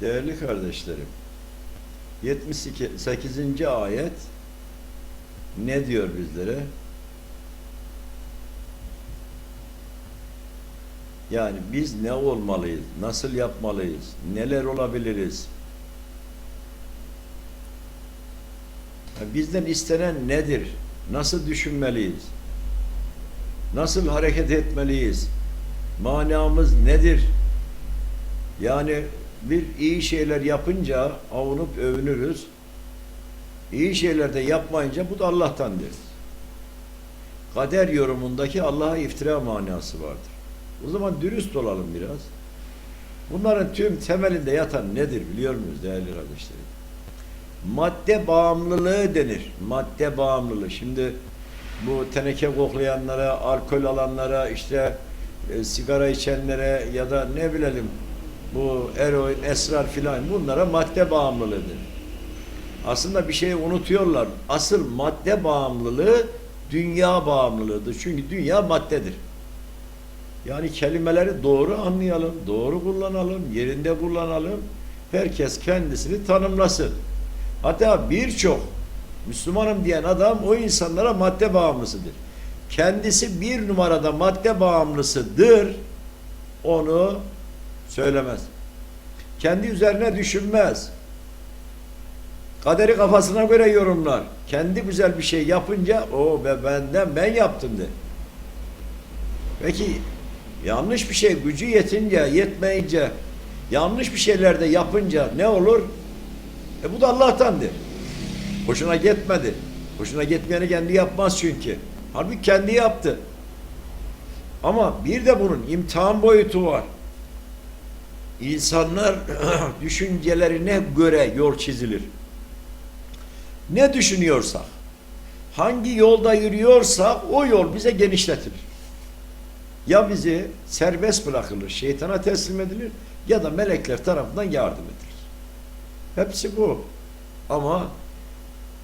Değerli kardeşlerim, 78. ayet ne diyor bizlere? Yani biz ne olmalıyız, nasıl yapmalıyız, neler olabiliriz? Bizden istenen nedir? Nasıl düşünmeliyiz? Nasıl hareket etmeliyiz? Manamız nedir? Yani bir iyi şeyler yapınca avunup övünürüz. İyi şeyler de yapmayınca bu da Allah'tandır. Kader yorumundaki Allah'a iftira manası vardır. O zaman dürüst olalım biraz. Bunların tüm temelinde yatan nedir biliyor muyuz değerli kardeşlerim? Madde bağımlılığı denir. Madde bağımlılığı. Şimdi bu teneke koklayanlara, alkol alanlara, işte e, sigara içenlere ya da ne bilelim bu eroin, esrar filan bunlara madde bağımlılığıdır. Aslında bir şeyi unutuyorlar. Asıl madde bağımlılığı dünya bağımlılığıdır. Çünkü dünya maddedir. Yani kelimeleri doğru anlayalım, doğru kullanalım, yerinde kullanalım. Herkes kendisini tanımlasın. Hatta birçok Müslümanım diyen adam o insanlara madde bağımlısıdır. Kendisi bir numarada madde bağımlısıdır. Onu söylemez. Kendi üzerine düşünmez. Kaderi kafasına göre yorumlar. Kendi güzel bir şey yapınca o be benden ben yaptım de. Peki yanlış bir şey gücü yetince, yetmeyince, yanlış bir şeyler de yapınca ne olur? E bu da Allah'tandır. Hoşuna gitmedi. Hoşuna gitmeyeni kendi yapmaz çünkü. Halbuki kendi yaptı. Ama bir de bunun imtihan boyutu var. İnsanlar düşüncelerine göre yol çizilir. Ne düşünüyorsak, hangi yolda yürüyorsak o yol bize genişletilir. Ya bizi serbest bırakılır, şeytana teslim edilir ya da melekler tarafından yardım edilir. Hepsi bu. Ama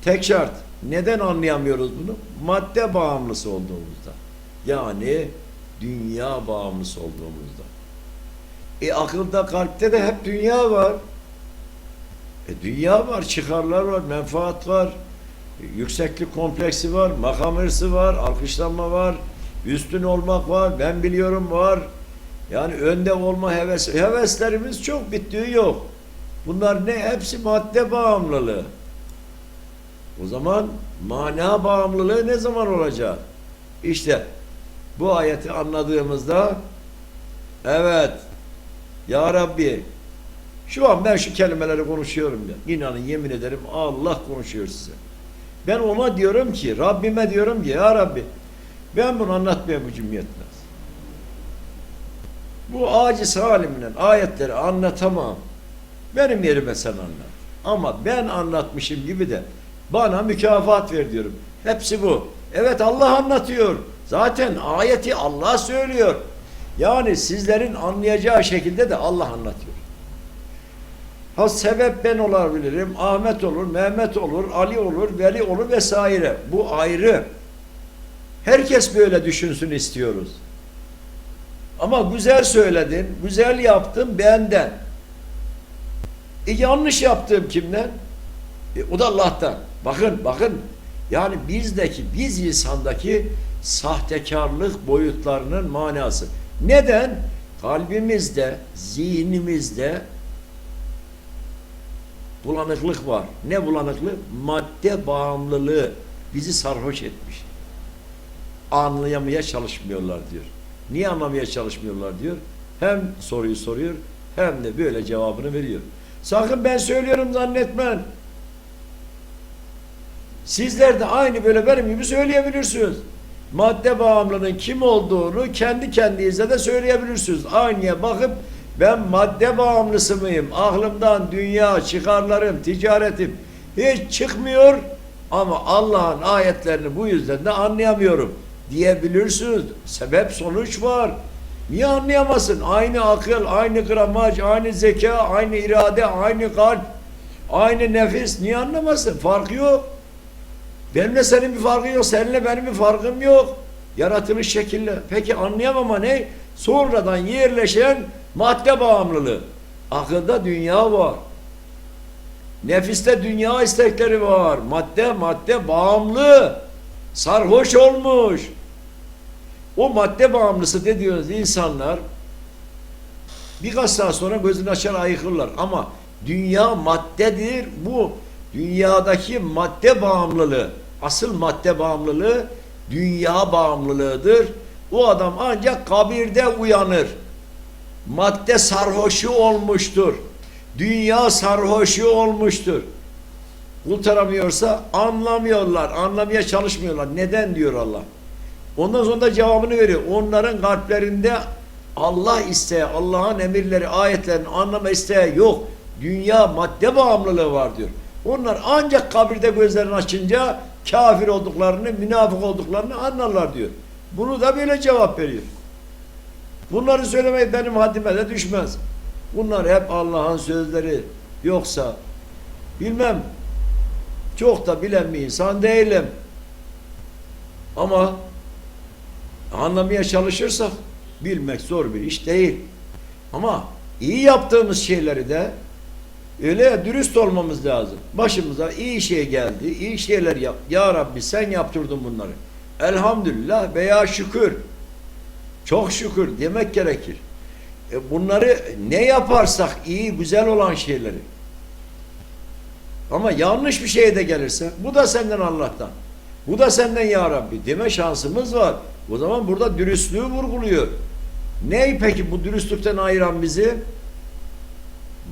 tek şart, neden anlayamıyoruz bunu? Madde bağımlısı olduğumuzda. Yani dünya bağımlısı olduğumuzda. E akılda, kalpte de hep dünya var. E dünya var, çıkarlar var, menfaat var, e, yükseklik kompleksi var, makam hırsı var, alkışlanma var, üstün olmak var, ben biliyorum var. Yani önde olma hevesi. Heveslerimiz çok bittiği yok. Bunlar ne? Hepsi madde bağımlılığı. O zaman mana bağımlılığı ne zaman olacak? İşte bu ayeti anladığımızda evet ya Rabbi şu an ben şu kelimeleri konuşuyorum ya. İnanın yemin ederim Allah konuşuyor size. Ben ona diyorum ki Rabbime diyorum ki ya Rabbi ben bunu anlatmaya gücüm yetmez. Bu aciz halimle ayetleri anlatamam. Benim yerime sen anlat. Ama ben anlatmışım gibi de bana mükafat ver diyorum. Hepsi bu. Evet Allah anlatıyor. Zaten ayeti Allah söylüyor. Yani sizlerin anlayacağı şekilde de Allah anlatıyor. Ha sebep ben olabilirim, Ahmet olur, Mehmet olur, Ali olur, Veli olur vesaire. Bu ayrı. Herkes böyle düşünsün istiyoruz. Ama güzel söyledin, güzel yaptın benden. E yanlış yaptığım kimden? E, o da Allah'tan. Bakın, bakın. Yani bizdeki, biz insandaki sahtekarlık boyutlarının manası. Neden? Kalbimizde, zihnimizde bulanıklık var. Ne bulanıklığı? Madde bağımlılığı bizi sarhoş etmiş. Anlayamaya çalışmıyorlar diyor. Niye anlamaya çalışmıyorlar diyor. Hem soruyu soruyor hem de böyle cevabını veriyor. Sakın ben söylüyorum zannetmen. Sizler de aynı böyle benim gibi söyleyebilirsiniz. Madde bağımlılığının kim olduğunu kendi kendinize de söyleyebilirsiniz. Aynıya bakıp ben madde bağımlısı mıyım? Aklımdan dünya, çıkarlarım, ticaretim hiç çıkmıyor ama Allah'ın ayetlerini bu yüzden de anlayamıyorum diyebilirsiniz. Sebep sonuç var. Niye anlayamazsın? Aynı akıl, aynı gramaj, aynı zeka, aynı irade, aynı kalp, aynı nefis. Niye anlamasın? Fark yok. Benimle senin bir farkın yok, seninle benim bir farkım yok. Yaratılış şekilli. Peki anlayamama ne? Sonradan yerleşen madde bağımlılığı. Akılda dünya var. Nefiste dünya istekleri var. Madde madde bağımlı. Sarhoş olmuş. O madde bağımlısı dediğiniz insanlar birkaç saat sonra gözünü açar ayıkırlar. Ama dünya maddedir. Bu dünyadaki madde bağımlılığı, asıl madde bağımlılığı dünya bağımlılığıdır. O adam ancak kabirde uyanır. Madde sarhoşu olmuştur. Dünya sarhoşu olmuştur. Kurtaramıyorsa anlamıyorlar, anlamaya çalışmıyorlar. Neden diyor Allah. Ondan sonra da cevabını veriyor. Onların kalplerinde Allah isteği, Allah'ın emirleri, ayetlerini anlama isteği yok. Dünya madde bağımlılığı var diyor. Onlar ancak kabirde gözlerini açınca kafir olduklarını, münafık olduklarını anlarlar diyor. Bunu da böyle cevap veriyor. Bunları söylemek benim haddime de düşmez. Bunlar hep Allah'ın sözleri. Yoksa bilmem çok da bilen bir insan değilim. Ama anlamaya çalışırsak bilmek zor bir iş değil. Ama iyi yaptığımız şeyleri de öyle dürüst olmamız lazım. Başımıza iyi şey geldi, iyi şeyler yap. Ya Rabbi sen yaptırdın bunları. Elhamdülillah veya şükür. Çok şükür demek gerekir. E bunları ne yaparsak iyi, güzel olan şeyleri. Ama yanlış bir şey de gelirse bu da senden Allah'tan. Bu da senden ya Rabbi deme şansımız var. O zaman burada dürüstlüğü vurguluyor. Ne peki bu dürüstlükten ayıran bizi?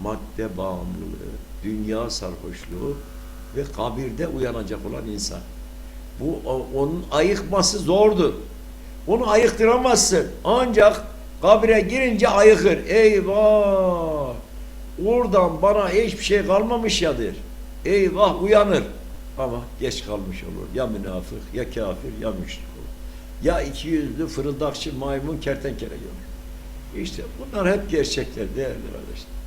Madde bağımlılığı, dünya sarhoşluğu ve kabirde uyanacak olan insan. Bu onun ayıkması zordur. Onu ayıktıramazsın. Ancak kabire girince ayıkır. Eyvah! Oradan bana hiçbir şey kalmamış ya der. Eyvah uyanır. Ama geç kalmış olur. Ya münafık, ya kafir, ya müşrik olur. Ya iki yüzlü fırıldakçı maymun kertenkele olur. İşte bunlar hep gerçekler değerli kardeşler.